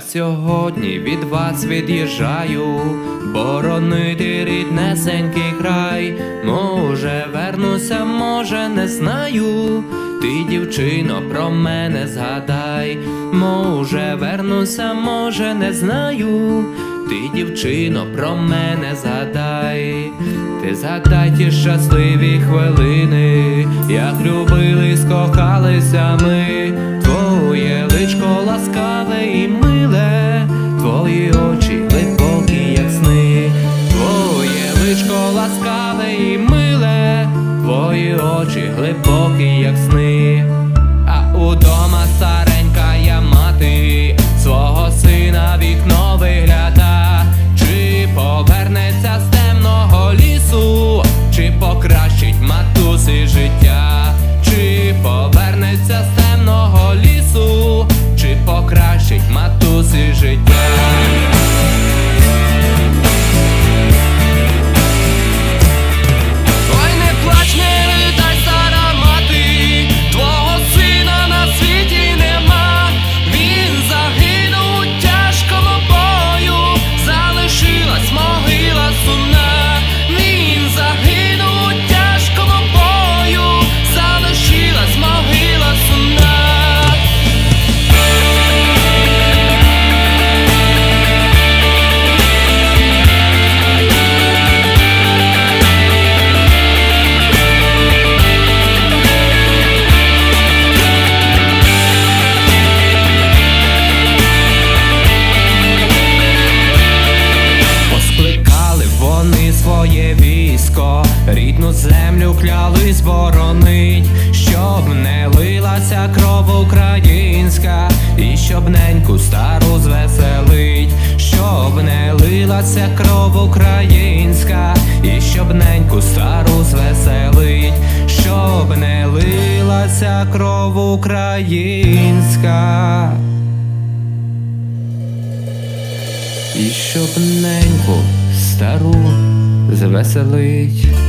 сьогодні від вас від'їжджаю, боронити ріднесенький край. Може, вернуся, може, не знаю. Ти, дівчино, про мене згадай. Може, вернуся, може, не знаю. Ти, дівчино, про мене згадай. Ти згадай ті щасливі хвилини, як любились, кохалися ми. Твоє личко ласкаве і миле, ласкаве і миле, твої очі глибокі, як сни. Рідну землю клялись боронить, щоб не лилася кров українська, і щоб неньку стару звеселить, щоб не лилася кров українська, і щоб неньку стару звеселить, щоб не лилася кров українська. І щоб неньку стару звеселить.